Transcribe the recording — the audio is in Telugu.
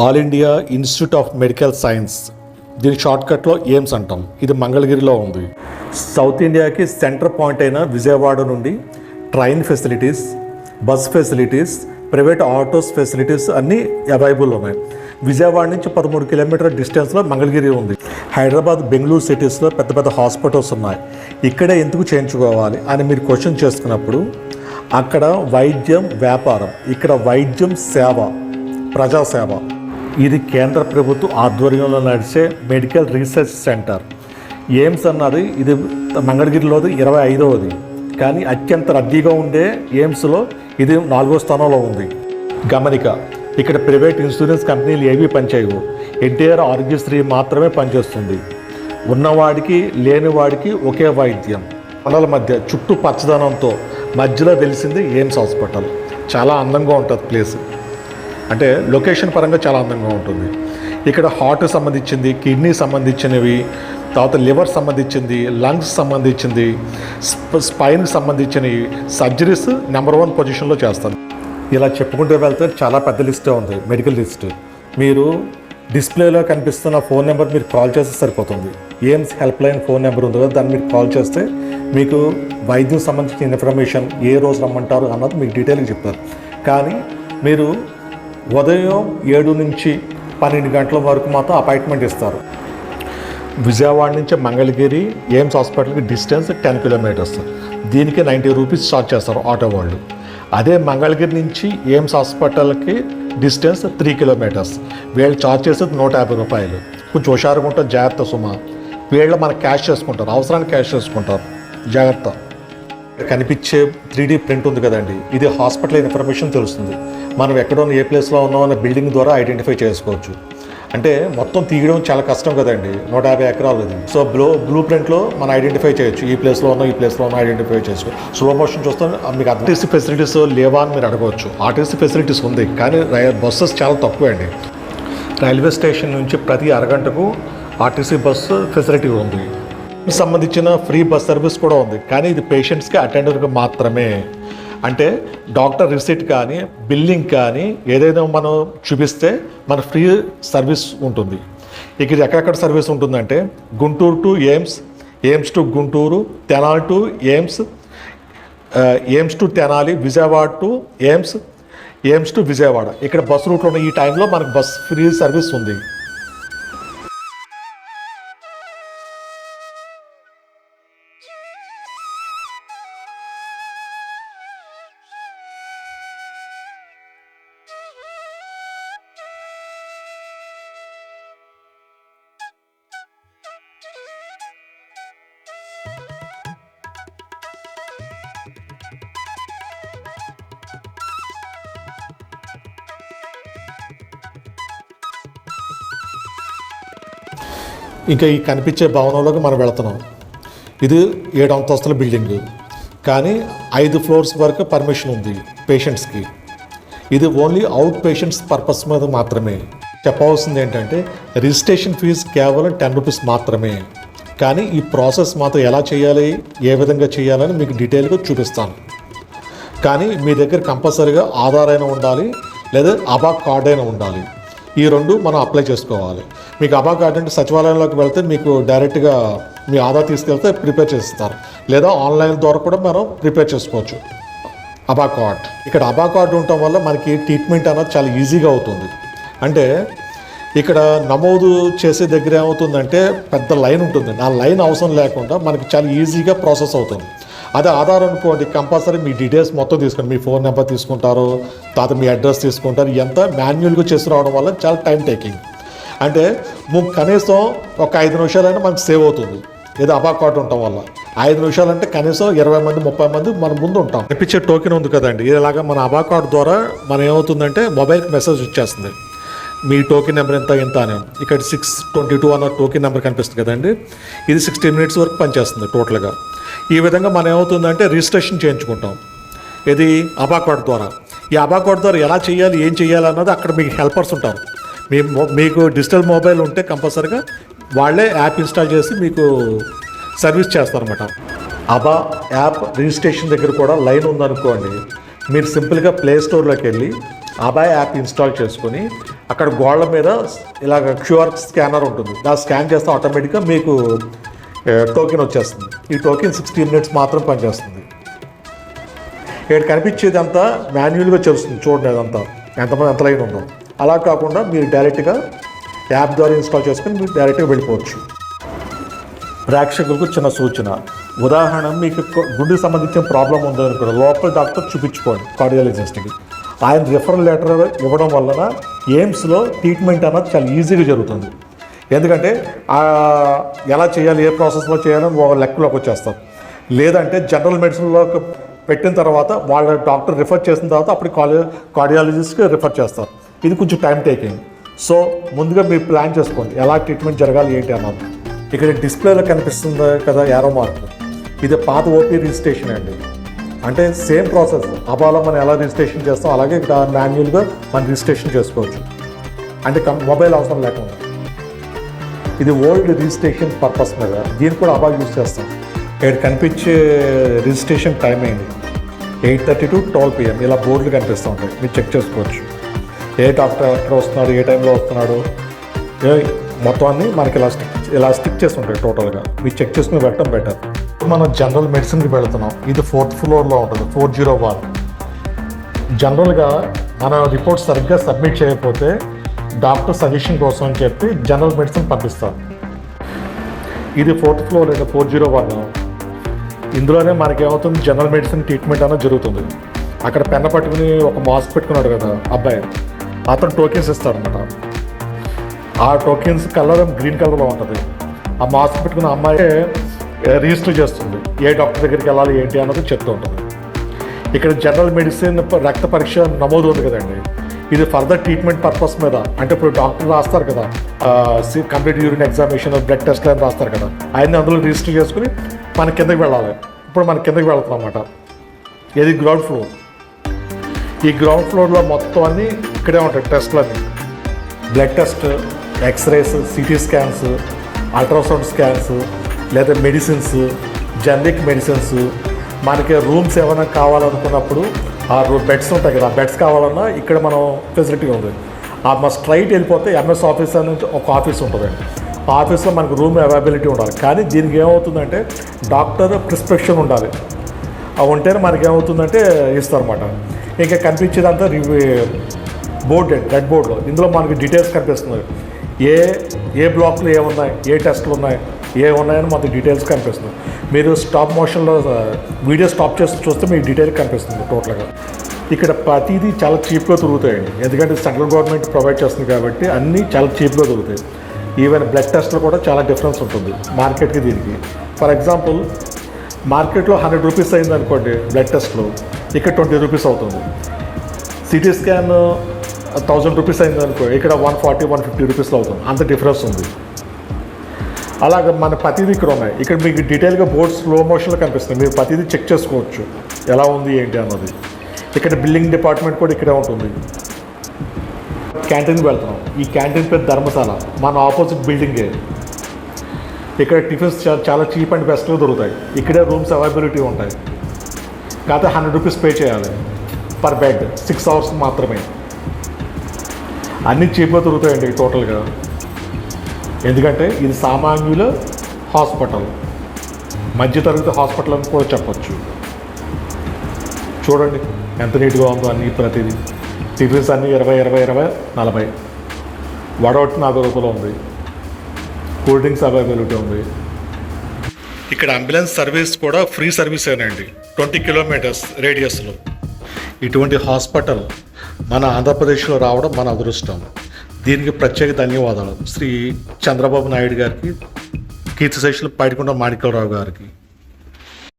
All India institute of medical science. దీని షార్ట్కట్లో ఎయిమ్స్ అంటాం. ఇది మంగళగిరిలో ఉంది. సౌత్ ఇండియాకి సెంటర్ పాయింట్ అయిన విజయవాడ నుండి train facilities bus facilities private autos facilities అన్నీ అవైలబుల్ ఉన్నాయి. విజయవాడ నుంచి పదమూడు కిలోమీటర్ డిస్టెన్స్లో మంగళగిరి ఉంది. హైదరాబాద్ బెంగళూరు సిటీస్లో పెద్ద పెద్ద హాస్పిటల్స్ ఉన్నాయి. ఇక్కడే ఎందుకు చేయించుకోవాలి అని మీరు క్వశ్చన్ చేసుకున్నప్పుడు అక్కడ వైద్యం వ్యాపారం ఇక్కడ వైద్యం సేవ ప్రజాసేవ ఇది కేంద్ర ప్రభుత్వ ఆధ్వర్యంలో నడిచే మెడికల్ రీసెర్చ్ సెంటర్. ఎయిమ్స్ అన్నది ఇది మంగళగిరిలోది ఇరవై ఐదవది. కానీ అత్యంత రద్దీగా ఉండే ఎయిమ్స్లో ఇది నాలుగో స్థానంలో ఉంది. గమనిక ఇక్కడ ప్రైవేట్ ఇన్సూరెన్స్ కంపెనీలు ఏవీ పనిచేయవు. ఎన్టీఆర్ ఆరోగ్యశ్రీ మాత్రమే పనిచేస్తుంది. ఉన్నవాడికి లేనివాడికి ఒకే వైద్యం. పనుల మధ్య చుట్టూ పచ్చదనంతో మధ్యలో వెలిసింది ఎయిమ్స్ హాస్పిటల్. చాలా అందంగా ఉంటుంది ప్లేస్. అంటే లొకేషన్ పరంగా చాలా అందంగా ఉంటుంది. ఇక్కడ హార్ట్ సంబంధించింది కిడ్నీ సంబంధించినవి తర్వాత లివర్ సంబంధించింది లంగ్స్ సంబంధించింది స్పైన్ స్పైన్కి సంబంధించినవి సర్జరీస్ నెంబర్ వన్ పొజిషన్లో చేస్తాను. ఇలా చెప్పుకుంటూ వెళ్తే చాలా పెద్ద లిస్టే ఉంది మెడికల్ లిస్ట్. మీరు డిస్ప్లేలో కనిపిస్తున్న ఫోన్ నెంబర్ మీరు కాల్ చేస్తే సరిపోతుంది. AIIMS helpline phone number ఉంది కదా దాన్ని మీరు కాల్ చేస్తే మీకు వైద్యం సంబంధించిన ఇన్ఫర్మేషన్ ఏ రోజు రమ్మంటారు అన్నది మీకు డీటెయిల్గా చెప్తారు. కానీ మీరు ఉదయం ఏడు నుంచి పన్నెండు గంటల వరకు మాత్రం అపాయింట్మెంట్ ఇస్తారు. విజయవాడ నుంచి మంగళగిరి ఎయిమ్స్ హాస్పిటల్కి డిస్టెన్స్ టెన్ కిలోమీటర్స్. దీనికి నైంటీ రూపీస్ చార్జ్ చేస్తారు ఆటో వాళ్ళు. అదే మంగళగిరి నుంచి ఎయిమ్స్ హాస్పిటల్కి డిస్టెన్స్ త్రీ కిలోమీటర్స్. వీళ్ళు చార్జ్ చేసేది నూట యాభై రూపాయలు. కొంచెం హుషారుగా ఉంటారు జాగ్రత్త సుమ. వీళ్ళు మనకు క్యాష్ చేసుకుంటారు. అవసరానికి క్యాష్ చేసుకుంటారు. జాగ్రత్త. కనిపించే త్రీడీ ప్రింట్ ఉంది కదండి. ఇది హాస్పిటల్ ఇన్ఫర్మేషన్ తెలుస్తుంది. మనం ఎక్కడో ఏ ప్లేస్లో ఉన్నాం అనే బిల్డింగ్ ద్వారా ఐడెంటిఫై చేసుకోవచ్చు. అంటే మొత్తం తీయడం చాలా కష్టం కదండి. నూట యాభై ఎకరాలు ఇది సో బ్లూ బ్లూ ప్రింట్లో మనం ఐడెంటిఫై చేయొచ్చు. ఈ ప్లేస్లో ఉన్నాం ఈ ప్లేస్లో ఉన్నాం ఐడెంటిఫై చేసుకో. స్లో మోషన్ చూస్తే మీకు ఆర్టీసీ ఫెసిలిటీస్ లేవా అని మీరు అడగవచ్చు. ఆర్టీసీ ఫెసిలిటీస్ ఉంది. కానీ రై- బస్సెస్ చాలా తక్కువ అండి. రైల్వే స్టేషన్ నుంచి ప్రతి అరగంటకు ఆర్టీసీ బస్సు ఫెసిలిటీ ఉంది. సంబంధించిన ఫ్రీ బస్ సర్వీస్ కూడా ఉంది. కానీ ఇది పేషెంట్స్కి అటెండర్కి మాత్రమే. అంటే డాక్టర్ రిసిట్ కానీ బిల్లింగ్ కానీ ఏదైనా మనం చూపిస్తే మన ఫ్రీ సర్వీస్ ఉంటుంది. ఇక ఇది ఎక్కడెక్కడ సర్వీస్ ఉంటుందంటే Guntur to AIIMS AIIMS to Guntur Tenali to AIIMS AIIMS to Tenali Vijayawada to AIIMS AIIMS to Vijayawada. ఇక్కడ బస్ రూట్లో ఉన్న ఈ టైంలో మనకు బస్ ఫ్రీ సర్వీస్ ఉంది. ఇంకా ఈ కనిపించే భవనంలోకి మనం వెళుతున్నాం. ఇది ఏడు అంతస్తుల బిల్డింగ్. కానీ ఐదు ఫ్లోర్స్ వరకు పర్మిషన్ ఉంది పేషెంట్స్కి. ఇది ఓన్లీ అవుట్ పేషెంట్స్ పర్పస్ మీద మాత్రమే. చెప్పవలసింది ఏంటంటే రిజిస్ట్రేషన్ ఫీజు కేవలం టెన్ రూపీస్ మాత్రమే. కానీ ఈ ప్రాసెస్ మాత్రం ఎలా చేయాలి ఏ విధంగా చేయాలని మీకు డీటెయిల్గా చూపిస్తాను. కానీ మీ దగ్గర కంపల్సరీగా ఆధార్ అయినా ఉండాలి లేదా అబా కార్డ్ అయినా ఉండాలి. ఈ రెండు మనం అప్లై చేసుకోవాలి. మీకు అబా కార్డ్ అంటే సచివాలయంలోకి వెళ్తే మీకు డైరెక్ట్గా మీ ఆధార్ తీసుకెళ్తే ప్రిపేర్ చేస్తారు. లేదా ఆన్లైన్ ద్వారా కూడా మనం ప్రిపేర్ చేసుకోవచ్చు. అబా కార్డ్. ఇక్కడ అబా కార్డు ఉండటం వల్ల మనకి ట్రీట్మెంట్ అనేది చాలా ఈజీగా అవుతుంది. అంటే ఇక్కడ నమోదు చేసే దగ్గర ఏమవుతుందంటే పెద్ద లైన్ ఉంటుంది. ఆ లైన్ అవసరం లేకుండా మనకి చాలా ఈజీగా ప్రాసెస్ అవుతుంది. అదే ఆధార్ అనుకోండి కంపల్సరీ మీ డీటెయిల్స్ మొత్తం తీసుకోండి మీ ఫోన్ నెంబర్ తీసుకుంటారు తర్వాత మీ అడ్రస్ తీసుకుంటారు ఎంత మాన్యువల్గా చేసి రావడం వల్ల చాలా టైం టేకింగ్. అంటే కనీసం ఒక ఐదు నిమిషాలైనా మనకు సేవ్ అవుతుంది. ఏదో అబా ఉండటం వల్ల. ఐదు నిమిషాలు అంటే కనీసం ఇరవై మంది ముప్పై మంది మన ముందు ఉంటాం. తెప్పించే టోకెన్ ఉంది కదండి. ఇలాగా మన అబాకాడ్ ద్వారా మనం ఏమవుతుందంటే మొబైల్కి మెసేజ్ వచ్చేస్తుంది. మీ టోకెన్ నెంబర్ ఎంత ఎంత అని. ఇక్కడ సిక్స్ ట్వంటీ టూ అన్న టోకెన్ నెంబర్ కనిపిస్తుంది కదండి. ఇది సిక్స్టీన్ మినిట్స్ వరకు పనిచేస్తుంది టోటల్గా ఈ విధంగా మనం ఏమవుతుందంటే రిజిస్ట్రేషన్ చేయించుకుంటాం. ఇది అబాకాడ్ ద్వారా. ఈ అబాకాడ్ ద్వారా ఎలా చేయాలి ఏం చేయాలి అన్నది అక్కడ మీకు హెల్పర్స్ ఉంటారు. మీ మీకు డిజిటల్ మొబైల్ ఉంటే కంపల్సరీగా వాళ్ళే యాప్ ఇన్స్టాల్ చేసి మీకు సర్వీస్ చేస్తారన్నమాట. అబా యాప్ రిజిస్ట్రేషన్ దగ్గర కూడా లైన్ ఉందనుకోండి మీరు సింపుల్గా ప్లే స్టోర్లోకి వెళ్ళి అబా యాప్ ఇన్స్టాల్ చేసుకొని అక్కడ గోడల మీద ఇలాగ క్యూఆర్ స్కానర్ ఉంటుంది. దాన్ని స్కాన్ చేస్తే ఆటోమేటిక్గా మీకు టోకెన్ వచ్చేస్తుంది. ఈ టోకెన్ సిక్స్టీ మినిట్స్ మాత్రం పనిచేస్తుంది. ఇక్కడ కనిపించేది అంతా మాన్యువల్గా చేస్తుంది చూడండి అదంతా. ఎంతమంది ఎంత లైన్ ఉందో. అలా కాకుండా మీరు డైరెక్ట్గా యాప్ ద్వారా ఇన్స్టాల్ చేసుకుని మీరు డైరెక్ట్గా వెళ్ళిపోవచ్చు. ప్రేక్షకులకు చిన్న సూచన. ఉదాహరణ మీకు కొ- గుండెకి సంబంధించిన ప్రాబ్లం ఉందనుకోండి లోకల్ డాక్టర్ చూపించుకోండి కార్డియాలజిస్ట్కి. ఆయన రిఫరల్ లెటర్ ఇవ్వడం వలన ఎయిమ్స్లో ట్రీట్మెంట్ అన్నది చాలా ఈజీగా జరుగుతుంది. ఎందుకంటే ఎలా చేయాలి ఏ ప్రాసెస్లో చేయాలని ఒక లెక్కలోకి వచ్చేస్తారు. లేదంటే జనరల్ మెడిసిన్లోకి పెట్టిన తర్వాత వాళ్ళ డాక్టర్ రిఫర్ చేసిన తర్వాత అప్పుడు కార్డి కార్డియాలజిస్ట్కి రిఫర్ చేస్తారు. ఇది కొంచెం టైం టేకింగ్ సో ముందుగా మీరు ప్లాన్ చేసుకోండి. ఎలా ట్రీట్మెంట్ జరగాలి ఏంటి అన్నది. ఇక్కడ డిస్ప్లేలో కనిపిస్తుంది కదా యారో మార్క్ ఇది పాత ఓపీ రిజిస్ట్రేషన్ అండి. అంటే సేమ్ ప్రాసెస్ అబాలో మనం ఎలా రిజిస్ట్రేషన్ చేస్తాం అలాగే ఇక్కడ మాన్యువల్గా మనం రిజిస్ట్రేషన్ చేసుకోవచ్చు. అంటే కం మొబైల్ అవసరం లేకుండా. ఇది ఓల్డ్ రిజిస్ట్రేషన్ పర్పస్ మీద. దీన్ని కూడా అబాల్ యూజ్ చేస్తాం. ఇక్కడ కనిపించే రిజిస్ట్రేషన్ టైం అయింది eight thirty to twelve PM ఇలా బోర్డులు కనిపిస్తూ ఉంటాయి. మీరు చెక్ చేసుకోవచ్చు. ఏ డాక్టర్ ఎక్కడ వస్తున్నాడు ఏ టైంలో వస్తున్నాడు? ఏ- మొత్తం అన్ని మనకి ఇలా స్టిక్ ఇలా స్టిక్ చేసి ఉంటాయి టోటల్గా. మీరు చెక్ చేసుకుని పెట్టడం బెటర్. మనం జనరల్ మెడిసిన్కి వెళుతున్నాం. ఇది ఫోర్త్ ఫ్లోర్లో ఉంటుంది ఫోర్ జీరో వన్. జనరల్గా మన రిపోర్ట్ సరిగ్గా సబ్మిట్ చేయకపోతే డాక్టర్ సజెషన్ కోసం అని చెప్పి జనరల్ మెడిసిన్ పంపిస్తారు. ఇది ఫోర్త్ ఫ్లోర్ లేదా ఫోర్ జీరో వన్. ఇందులోనే మనకి ఏమవుతుంది జనరల్ మెడిసిన్ ట్రీట్మెంట్ అనేది జరుగుతుంది. అక్కడ పెన్న పట్టుకుని ఒక మాస్క్ పెట్టుకున్నాడు కదా అబ్బాయి. అతను టోకెన్స్ ఇస్తాడనమాట ఆ టోకెన్స్ కలర్ గ్రీన్ కలర్లో ఉంటుంది. ఆ మాస్క్ పెట్టుకున్న అమ్మాయి రిజిస్టర్ చేస్తుంది. ఏ డాక్టర్ దగ్గరికి వెళ్ళాలి ఏంటి అన్నది చెప్తూ ఉంటుంది. ఇక్కడ జనరల్ మెడిసిన్ రక్త పరీక్ష నమోదు ఉంది కదండి. ఇది ఫర్దర్ ట్రీట్మెంట్ పర్పస్ మీద అంటే ఇప్పుడు డాక్టర్ రాస్తారు కదా complete urine examination blood test అని రాస్తారు కదా ఆయన అందులో రిజిస్టర్ చేసుకుని మన కిందకి వెళ్ళాలి. ఇప్పుడు మన కిందకి వెళ్తాం అన్నమాట. ఇది గ్రౌండ్ ఫ్లోర్ ఈ గ్రౌండ్ ఫ్లోర్లో మొత్తం అన్నీ ఇక్కడే ఉంటాయి టెస్ట్లు అన్నీ. Blood test x-rays CT scans ultrasound scans లేదా మెడిసిన్స్ జనరిక్ మెడిసిన్స్. మనకి రూమ్స్ ఏమైనా కావాలనుకున్నప్పుడు ఆ బెడ్స్ ఉంటాయి కదా ఆ బెడ్స్ కావాలన్నా ఇక్కడ మనం ఫెసిలిటీ ఉంది. ఆ మా స్ట్రైట్ వెళ్ళిపోతే ఎంఎస్ ఆఫీస్ అని ఒక ఆఫీస్ ఉంటుందండి ఆ ఆఫీస్లో మనకు రూమ్ అవైలబిలిటీ ఉండాలి. కానీ దీనికి ఏమవుతుందంటే డాక్టర్ ప్రిస్క్రిప్షన్ ఉండాలి. అవి ఉంటేనే మనకి ఏమవుతుందంటే ఇస్తారన్నమాట. ఇంకా కనిపించేదంతా బోర్డ్ డెడ్ రెడ్ బోర్డులో. ఇందులో మనకి డీటెయిల్స్ కనిపిస్తున్నాయి. ఏ ఏ బ్లాక్లు ఏమున్నాయి ఏ టెస్ట్లు ఉన్నాయి ఏ ఉన్నాయని మనకి డీటెయిల్స్ కనిపిస్తుంది మీరు స్టాప్ మోషన్లో వీడియో స్టాప్ చేసి చూస్తే మీకు డీటెయిల్ కనిపిస్తుంది టోటల్గా. ఇక్కడ ప్రతిదీ చాలా చీప్గా దొరుకుతాయండి ఎందుకంటే సెంట్రల్ గవర్నమెంట్ ప్రొవైడ్ చేస్తుంది కాబట్టి అన్నీ చాలా చీప్గా దొరుకుతాయి ఈవెన్ బ్లడ్ టెస్ట్లో కూడా చాలా డిఫరెన్స్ ఉంటుంది మార్కెట్కి దీనికి. ఫర్ ఎగ్జాంపుల్ మార్కెట్లో హండ్రెడ్ రూపీస్ అయింది అనుకోండి బ్లడ్ టెస్ట్లో ఇక్కడ ట్వంటీ రూపీస్ అవుతుంది. సిటీ స్కాన్ థౌజండ్ రూపీస్ అయింది అనుకో ఇక్కడ వన్ ఫార్టీ వన్ ఫిఫ్టీ రూపీస్లో అవుతుంది. అంత డిఫరెన్స్ ఉంది. అలాగ మన ప్రతిదీ ఇక్కడ ఉన్నాయి. ఇక్కడ మీకు డీటెయిల్గా బోర్డ్ స్లో మోషన్లో కనిపిస్తుంది. మీరు ప్రతిదీ చెక్ చేసుకోవచ్చు. ఎలా ఉంది ఏంటి అన్నది. ఇక్కడ బిల్లింగ్ డిపార్ట్మెంట్ కూడా ఇక్కడే ఉంటుంది. క్యాంటీన్కి వెళ్తున్నాం. ఈ క్యాంటీన్ పేరు ధర్మశాల. మన ఆపోజిట్ బిల్డింగే ఇక్కడ టిఫిన్స్ చాలా చీప్ అండ్ బెస్ట్గా దొరుకుతాయి. ఇక్కడే రూమ్స్ అవైలబిలిటీ ఉంటాయి. కాకపోతే హండ్రెడ్ రూపీస్ పే చేయాలి. పర్ బెడ్ సిక్స్ అవర్స్ మాత్రమే. అన్నీ చీప్గా దొరుకుతాయండి టోటల్గా. ఎందుకంటే ఇది సామాన్యుల హాస్పిటల్. మధ్యతరగతి హాస్పిటల్ అని కూడా చెప్పచ్చు. చూడండి ఎంత నీట్గా ఉందో అన్ని ప్రతిదీ. టిఫిన్స్ అన్నీ ఇరవై ఇరవై ఇరవై నలభై. వడవట్టి నాలుగు రూపాయలు ఉంది. కూల్ డ్రింక్స్ అవైలబిలిటీ ఉంది. ఇక్కడ అంబులెన్స్ సర్వీస్ కూడా ఫ్రీ సర్వీసేనండి. ట్వంటీ కిలోమీటర్స్ రేడియస్లో. ఇటువంటి హాస్పిటల్ మన ఆంధ్రప్రదేశ్లో రావడం మన అదృష్టం. దీనికి ప్రత్యేక ధన్యవాదాలు. శ్రీ చంద్రబాబు నాయుడు గారికి కీర్తిశేషులు పైడికొండ మాణిక్యరావు గారికి.